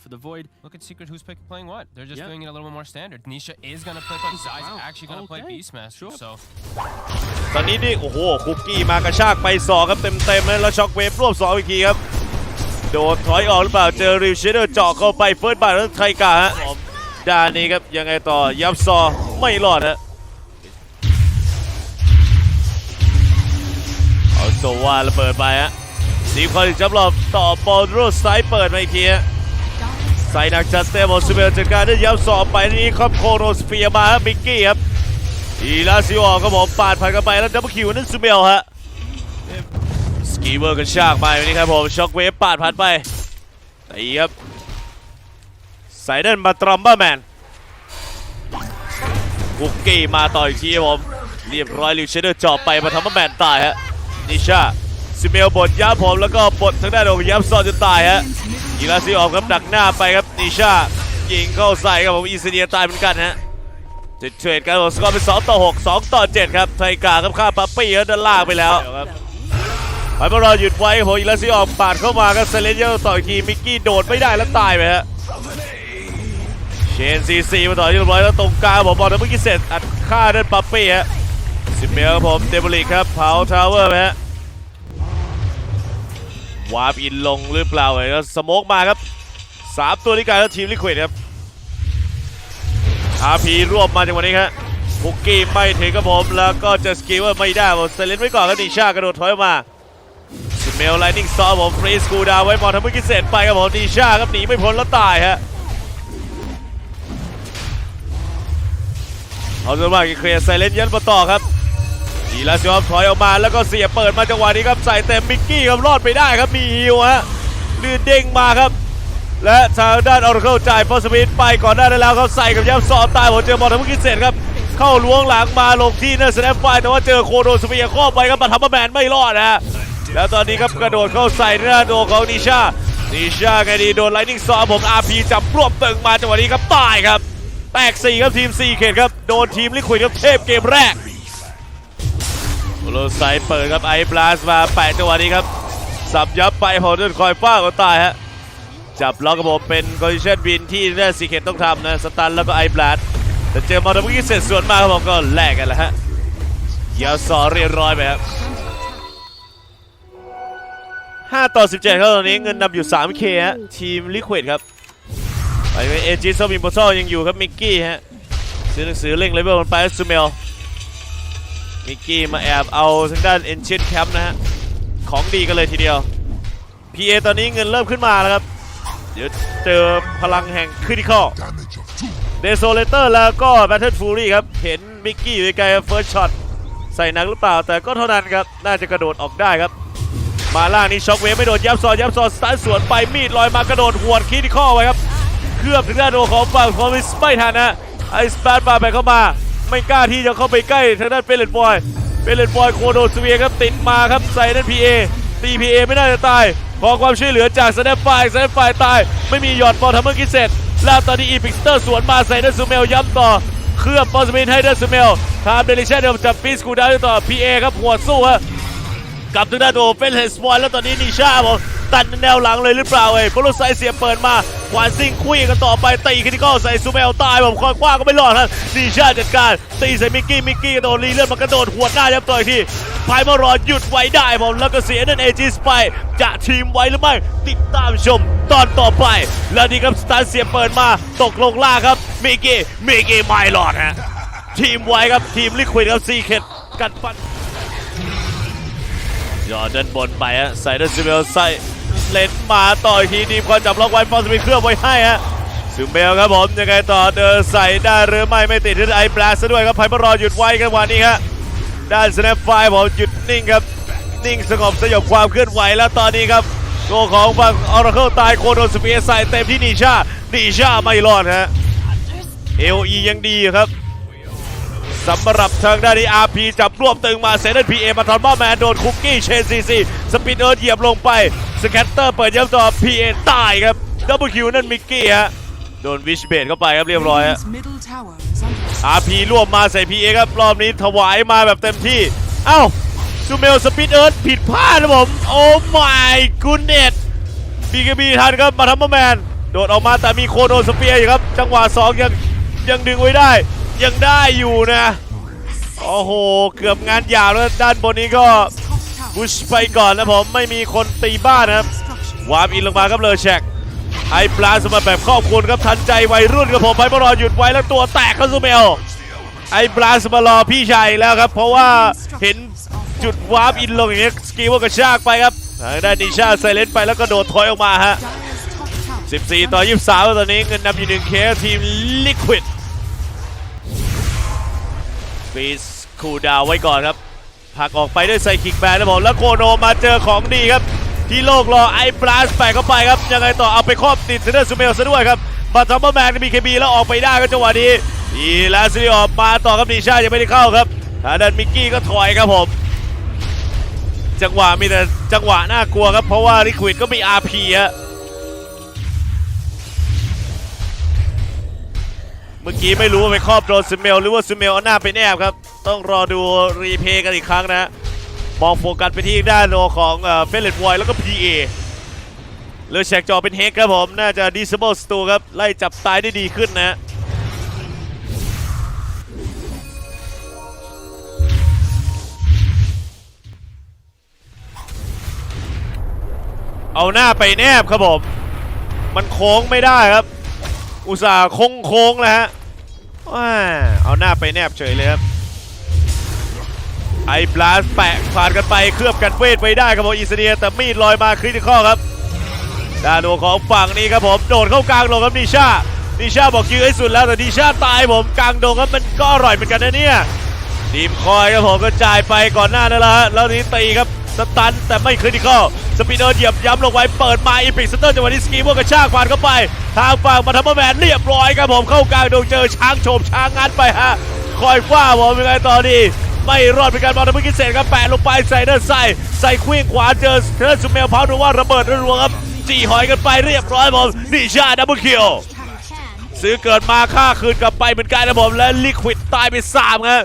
for the void. Look at Secret who's pick, playing what. They're just Yeah. doing it a little bit more standard. Nisha is going to play, but Zai's wow. actually going to play Okay. Beastmaster. Sure. So ตอนนี้นี่โอ้โหคุกกี้มากระชากไปสองครับเต็มเต็มๆเลยแล้วช็อคเวฟรวบสองอีกทีครับโดดถอยออกหรือเปล่าเจอริวเชเดอร์เจาะเข้าไปเฟิร์สบาร์แล้วไทกาฮะด้านนี้ครับยังไงต่อยับซอไม่รอดฮะเอาโซวาระเบิดไปฮะสีคอลิจับรอบต่อบอลโรสไซด์เปิดมาอีกทีฮะ ใส่นักจัดเตมอลสเบลจัดการด้ยยับซอไปนี่ครอบโคโรสเฟียร์มาฮะมิกกี้ครับอีลาซิโอครับผมปาดผ่านกันไปแล้วดับเบิลคิวนั่นซูเมลฮะสกีเวอร์กันชากไปวันนี้ครับผมช็อคเวฟปาดผ่านไปตีครับไซเดนมาตรอมเบอร์แมนคุกกี้มาต่ออีกทีครับผมเรียบร้อยลิวเชเดอร์จาะไปมาทำเบอร์แมนตายฮะนิชาซูเมลบดยับผมแล้วก็บดทางด้านขอยับซอนจนตายฮะ อีลาซิโอครับดักหน้าไปครับนิชายิงเข้าใส่ครับผมอีเซเนียตายเหมือนกันฮะจะเทรดกันสกอร์เป็น2ต่อ6 2 ต่อ 7 ครับ ไทกาครับข้าปั๊ปปี้ครับด้านล่างไปแล้วครับไปมารอหยุดไว้โหอิลาซิออกปาดเข้ามาครับเซเลนเยอร์ต่ออีกทีมิกกี้โดดไม่ได้แล้วตายไปฮะเชนซีซีมาต่อที่เรียบร้อยแล้วตรงกลางผมบอกเมื่อกี้เสร็จอัดฆ่าด้านปั๊ปปี้ฮะสิเมลครับผมเดบลิกครับเผาทาวเวอร์ไปฮะ วาร์ปอินลงหรือเปล่าเลยแล้วสโมกมาครับสามตัวนี้กลายแล้วทีมลิควิดครับอาพีรวบมาจังหวะนี้ครับคุกกี้ไม่ถึงครับผมแล้วก็จะสกิลว่าไม่ได้ผมเซเลนไว้ก่อนครับนิชากระโดดถอยออกมาสเมลไลนิ่งซอผมฟรีสกูดาวไว้มอนทำเมื่อกี้เสร็จไปครับผมนิชาครับหนีไม่พ้นแล้วตายฮะเอาจนว่าเคลียร์ไซเลนยันมาต่อครับ ดีลาซิออฟถอยออกมาแล้วก็เสียเปิดมาจังหวะนี้ครับใส่เต็มมิกกี้ครับรอดไปได้ครับมีฮิวฮะลื่นเด้งมาครับ และทางด้านออร์เคิลจ่ายฟอสมิธไปก่อนหน้านั้นแล้วเขาใส่กับยับซอตายผมเจอบอลทำเมื่อกี้เสร็จครับเข้าล้วงหลังมาลงที่เนอร์สแนปไฟแต่ว่าเจอโคโดสเปียร์ครอบไปครับมาทำมาแมนไม่รอดนะฮะแล้วตอนนี้ครับกระโดดเข้าใส่หน้าโดของนิชานิชาไงดีโดนไลนิ่งซอผมอาร์พีจับรวบตึงมาจังหวะนี้ครับตายครับแตก4ครับทีม4เขตครับโดนทีมลิควิดครับเทพเกมแรก โลไซเปิดครับไอบลาสมาแปะจังหวะนี้ครับ สับยับไปผมจนคอยฟ้าก็ตายฮะ จับล็อกกับผมเป็นคอนดิชันบินที่แน่ซีเคตต้องทำนะ สตันแล้วก็ไอแบลดแต่เจอมาทำเมื่อกี้เสร็จส่วนมากครับผมก็แลกกันแล้วฮะยาวซอเรียบร้อยไปครับ5ต่อ 17 ครับตอนนี้เงินนำอยู่ 3K ฮะทีมลิควิดครับไปเป็นเอจิโซมินโบโซยังอยู่ครับมิกกี้ฮะซื้อหนังสือเร่งเลเวลมันไปซูเมล มิกกี้มาแอบเอาทางด้านเอนเชนแคมป์นะฮะ ของดีกันเลยทีเดียว PA ตอนนี้เงินเริ่มขึ้นมาแล้วครับ เดี๋ยวเจอพลังแห่งคริติคอล damage of two. เดโซเลเตอร์แล้วก็แบทเทิลฟูรี่ครับ เห็นมิกกี้อยู่ไกลเฟิร์สช็อตใส่หนักหรือเปล่า แต่ก็เท่านั้นครับ น่าจะกระโดดออกได้ครับ มาล่างนี้ช็อคเวฟไม่โดนยับซอนยับซอนสตาร์ทสวนไปมีดลอยมากระโดดหวดคริติคอลไว้ครับ เคลือบถึงด้านโดของฝั่งคอมิสไม่ทันนะไอสปาร์ปาไปเข้ามา ไม่กล้าที่จะเข้าไปใกล้ทางด้านเปเลนบอยเปเลนบอยโคโดสเวียครับติดมาครับใส่นั่นพีเอตีพีเอไม่น่าจะตายขอความช่วยเหลือจากสแนปไฟสแนปไฟตาย ไม่มีหยอดบอลทำเมื่อกี้เสร็จแล้วตอนนี้อีพิกสเตอร์สวนมาใส่นันซูเมลย้ำต่อ เคลือบบอลสมินให้นั่นซูเมลทามเดลิเชนเดิมจับปีสกูดาวต่อพีเอครับหัวสู้ฮะกลับทางด้านโดเฟนเฮสบอลแล้วตอนนี้นิชาบอกตัดแนวหลังเลยหรือเปล่าเอ้ยโปรไซเสียเปิดมา ขวานซิงคุยกันต่อไปตีคริติคอลใส่ซูเมลตายผมคอยคว้าก็ไม่รอดครับนิชาจัดการตีใส่มิกกี้มิกกี้กระโดดรีเลื่อนมากระโดดหัวหน้ายับต่อยที่พายมารอหยุดไว้ได้ผมแล้วก็เสียนั่นเอจิสไปจะทีมไว้หรือไม่ติดตามชมตอนต่อไป แล้วนี่ครับสตาร์เสียเปิดมาตกลงล่าครับมิกกี้มิกกี้ไม่รอดฮะทีมไว้ครับทีมลิควิดครับซีเคดกัดฟันยอดด้านบนไปฮะใส่ด้านซูเมลใส่ เลนมาต่ออีกทีดีพอจับล็อกไว้ฟอร์สมีเครื่องไว้ให้ฮะซูเมลครับผมยังไงต่อเดินใส่ได้หรือไม่ไม่ติดที่ไอ้บลาซะด้วยครับไพ่มารอหยุดไว้กันวันนี้ฮะด้านสแนปไฟผมหยุดนิ่งครับนิ่งสงบสยบความเคลื่อนไหวแล้วตอนนี้ครับโกของฝั่งออร์เคิลตายโคโดสเปียใส่เต็มที่นิชานิชาไม่รอดฮะเอลียังดีครับสำหรับทางด้านนี้อาร์พีจับรวบตึงมาเซนเดนพีเอมาทอนบ้าแมนโดนคุกกี้เชนซีซีสปินเอิร์ธเหยียบลงไป สแคตเตอร์เปิดย้ำต่อพีเอตายครับดับเบิลคิวนั่นมิกกี้ฮะโดนวิชเบดเข้าไปครับเรียบร้อยฮะ Radiant's middle tower is under อาร์พีรวบมาใส่พีเอครับรอบนี้ถวายมาแบบเต็มที่ เอ้าซูเมลสปินเอิร์ธผิดพลาดนะผม โอ้ my goodness บีกบีทันครับมาทำมาแมน โดดออกมาแต่มีโคโนสเปียร์อยู่ครับ จังหวะ 2 ยังยังดึงไว้ได้ ยังได้อยู่นะ โอ้โห เกือบงานยาวแล้วด้านบนนี้ก็ บุชไปก่อนนะผมไม่มีคนตีบ้านนะครับวาร์ปอินลงมาครับเลอแชกไอ้ปลาสมาแบบครอบครัวครับทันใจวัยรุ่นครับผมไปบอลหยุดไว้แล้วตัวแตกเขาซูเมลไอ้บลาสมารอพี่ชายแล้วครับ เพราะว่าเห็นจุดวาร์ปอินลงอย่างเงี้สกีว่ากระชากไปครับทางด้านนิชาไซเลนไปแล้วก็โดดถอยออกมาฮะ 14 ต่อ 23 ตอนนี้เงินนำอยู่หนึ่งเคทีมลิควิดฟีสคูดาวไว้ก่อนครับ ผลักออกไปด้วยไซคิกแบนแล้วบแล้วโคโนมาเจอของดีครับ ที่โลกรอไอ้บลาสแปะเข้าไปครับ ยังไงต่อเอาไปครอบติดเซนเตอร์ซูเมลซะด้วยครับบัตทอมเบอร์แมนมีเคบีแล้วออกไปได้ก็จังหวะนี้อีลาซิลิออกมาต่อครับนิชายังไม่ได้เข้าครับทางด้านมิกกี้ก็ถอยครับผม จังหวะมีแต่จังหวะน่ากลัวครับ เพราะว่าลิควิดก็มี RP ฮะเมื่อกี้ไม่รู้ว่าไปครอบโดนซิเมลหรือว่าซิเมลเอาหน้าไปแนบครับ ต้องรอดูรีเพย์กันอีกครั้งนะมองโฟกัสไปที่ด้านโนของเฟลเลตวอยแล้วก็ PA เลือแชกจอเป็นเฮกครับผม น่าจะ disable stu ครับ ไล่จับตายได้ดีขึ้นนะเอาหน้าไปแนบครับผม มันโค้งไม่ได้ครับ อุตส่าห์โค้งโค้งๆแล้วฮะเอาหน้าไปแนบเฉยเลยครับ ไอ้บลาสแปะผ่านกันไปเคลือบกันเวทไปได้ครับผมอิสเนียแต่มีดลอยมาคริติคอลครับดาโนของฝั่งนี้ครับผมโดดเข้ากลางลงครับนิชานิชาบอกยื้อให้สุดแล้วแต่นิชาตายผมกลางดงครับมันก็อร่อยเหมือนกันนะเนี่ยดีมคอยครับผมก็จ่ายไปก่อนหน้านั่นแหละแล้วนี้ตีครับสตันแต่ไม่คริติคอลสปีดเดอร์เหยียบย้ำลงไว้เปิดมาอีพิกสเตอร์จังหวะนี้สกีพวกกระชากผ่านเข้าไป ทางฝั่งมาทำแมนเรียบร้อยครับผมเข้ากลางดงเจอช้างโฉบช้างงัดไปฮะคอยฟ้าผมยังไงต่อดี ไม่รอดเป็นการบอลทำให้กินเศษครับแปะลงไปใส่เดินใส่ใส่เคว้งขวาเจอเทอร์ซูเมลเผาดูว่าระเบิดรัวๆครับจีหอยกันไปเรียบร้อยผมนิชาดับเบิลคิวซื้อเกิดมาค่าคืนกลับไปเหมือนกันนะผมและลิควิดตายไป3ครับ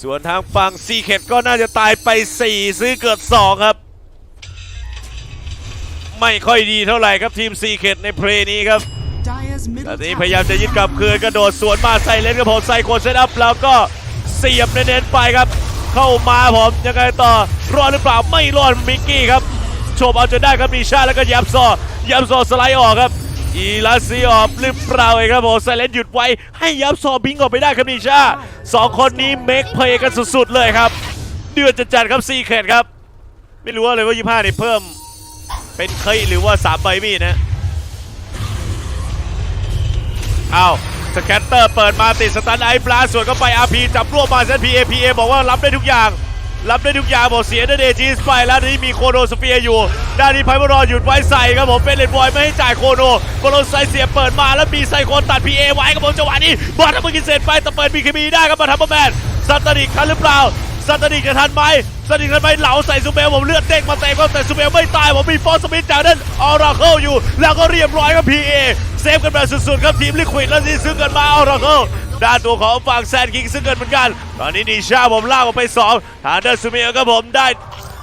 ส่วนทางฝั่งซีเคดก็น่าจะตายไป 4 ซื้อเกิด 2 ครับ ไม่ค่อยดีเท่าไหร่ครับทีมซีเคดในเพลย์นี้ครับตอนนี้พยายามจะยึดกลับคืนกระโดดสวนมาใส่เลนกับผมใส่โคนเซตอัพแล้วก็ เสียบเน้นๆไปครับ เข้ามาผมยังไงต่อรอดหรือเปล่าไม่รอดมิกกี้ครับโฉบเอาจนได้ครับมีชาแล้วก็ยับซอยับซอสไลด์ออกครับอีลาซีออกหรือเปล่าเองครับผมไซเลนหยุดไว้ให้ยับซอบิงออกไปได้ครับนิชาสองคนนี้เมคเพย์กันสุดๆเลยครับ เดือดจัดๆครับซีเคดครับ ไม่รู้ว่าเลยว่า25นี่เพิ่ม เป็นเคยหรือว่า3ใบมีดนะเอา สแกตเตอร์เปิดมาติดสตันไอปลาสวนเข้าไปอาพีจับรวบมาเซนพีเอพีเอบอกว่ารับได้ทุกอย่าง รับได้ทุกอย่างบอกเสียได้เดจีสไปแล้วนี่มีโคโนสเฟียอยู่ ด้านนี้ไพบรอหยุดไว้ใส่ครับผมเป็นเลนบอยไม่ให้จ่ายโคโนโคโนไซเสียเปิดมาแล้วมีไซโคนตัดพีเอไว้ครับผมจังหวะนี้บอลทำมือกินเสร็จไปแต่เปิดบีเคบีได้ครับมาทำแมนซัตตานิกทันหรือเปล่าซัตตานิกจะทันไหมซัตตานิกทันไหมเหลาใส่ซูเปลผมเลือดเด้งมาเตะก็แต่ซูเปลไม่ตายผมมีฟอสสมิธจากนั้นออราเคิลอยู่ แล้วก็เรียบร้อยครับพีเอ ซฟกันแบบสุดๆครับทีมลิควิดแล้วนี่ซื้อกันมาเอาราเคิลด้านตัวของฝั่งแซนคิงซื้อเกินเหมือนกัน ตอนนี้นิชาผมลากออกไป2ทางด้านซูเมียครับผมได้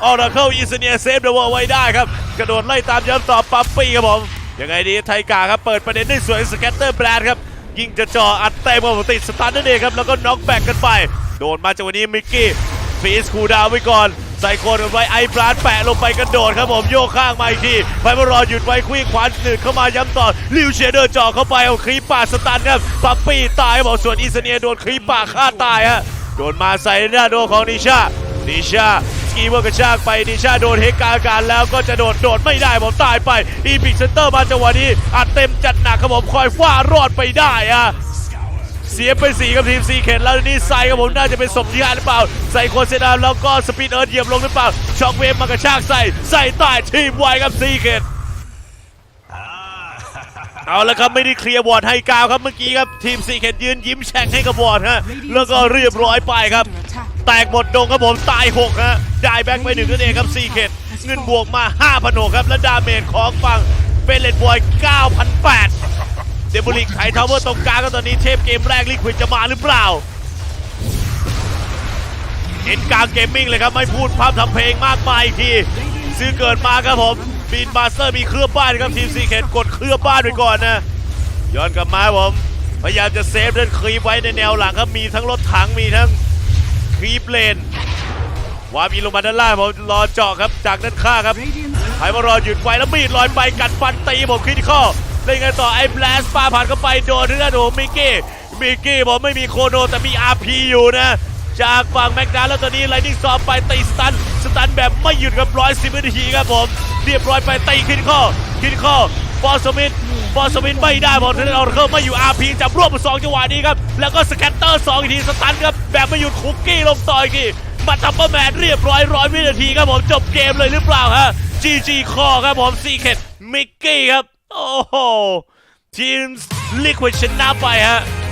ออราเคิลอิสเนียเซฟเดอะวอลไว้ได้ครับ กระโดดไล่ตามย้ำต่อปั๊ปปี้ครับผม ยังไงดีไทกาครับเปิดประเด็นได้สวยสแกตเตอร์แบรนด์ครับ ยิงจะจ่ออัดเต็มครับผมติดสตันนั่นเองครับ แล้วก็น็อกแบกกันไป โดนมาจากวันนี้มิกกี้ฟีสคูดาวไว้ก่อน ใส่โคนกันไว้ไอ้ปลาดแปะลงไปกระโดดครับผมโยกข้างมาอีกทีไปมารอหยุดไว้ควิ่งขวานหนืดเข้ามาย้ำต่อลิวเชเดอร์จ่อเข้าไปเอาครีปป่าสตันครับปัปปี้ตายครับผมส่วนอิสเนียโดนครีปป่าฆ่าตายฮะโดนมาใส่หน้าโดของนิชานิชาสกีเวอร์กระชากไปนิชาโดนเฮกกากาศแล้วก็จะโดดโดดไม่ได้ผมตายไปอีพิกเซนเตอร์มาจังหวะนี้อัดเต็มจัดหนักครับผมคอยฟ้ารอดไปได้ฮะ เสียไปสี่กับทีมซีเคนแล้วนี่ไซครับผมน่าจะเป็นศพที่หาหรือเปล่า ใส่โคเซดามแล้วก็สปีดเอิร์ธเหยียบลงหรือเปล่าช็อกเวฟมากระชากใส่ใส่ใต้ทีมไวกับซีเคนเอาละครับไม่ได้เคลียร์บอร์ดให้กาวครับเมื่อกี้ครับทีมซีเคนยืนยิ้มแฉ่งให้กับบอร์ดฮะแล้วก็เรียบร้อยไปครับ แตกหมดดงครับผมตาย6ฮะได้แบ็กไปหนึ่งนั่นเองครับซีเคนเงินบวกมา5,000โครับและดาเมจของฝั่งเป็นเลนบอย9,800 เดบุลิกไถทาวเวอร์ตรงกลางก็ตอนนี้เทพเกมแรกลิควิดจะมาหรือเปล่าเห็นกลางเกมมิ่งเลยครับไม่พูดภาพทำเพลงมากมายอีกที ซื้อเกิดมาครับผมบีนมาสเตอร์มีเครือบ้านครับทีมซีเคนกดเครือบ้านไปก่อนนะย้อนกลับมาผมพยายามจะเซฟเล่นครีปไว้ในแนวหลังครับมีทั้งรถถังมีทั้งครีปเลนวามีลงมาด้านล่างผมรอเจาะครับจากด้านข้างครับไผ่มารอหยุดไว้แล้วมีดลอยไปกัดฟันตีผมคริติคอล เล่นไงต่อไอ้แบลสปาผ่านเข้าไปโดนที่หน้าโดมิกกี้มิกกี้บอกไม่มีโคโนแต่มี RP อยู่นะ จากฝั่งแม็กดาแล้วตอนนี้ไลนิ่งซอมไปตีสตัน สตันแบบไม่หยุดกับร้อยสิบวินาทีครับผม เรียบร้อยไปตีคริติคอลคริติคอลฟอร์สมิธฟอร์สมิธไม่ได้บอลเทนออร์เคิลไม่อยู่ RP จับรวบมาสองจังหวะนี้ครับ แล้วก็สแกตเตอร์สองอีกทีสตันครับแบบไม่หยุดคุกกี้ลงต่ออีกทีมาทัพเปอร์แมนเรียบร้อยร้อยวินาทีครับผมจบเกมเลยหรือเปล่าฮะ GG คอครับผมซีเคทมิกกี้ครับ โอ้โหทีมลิ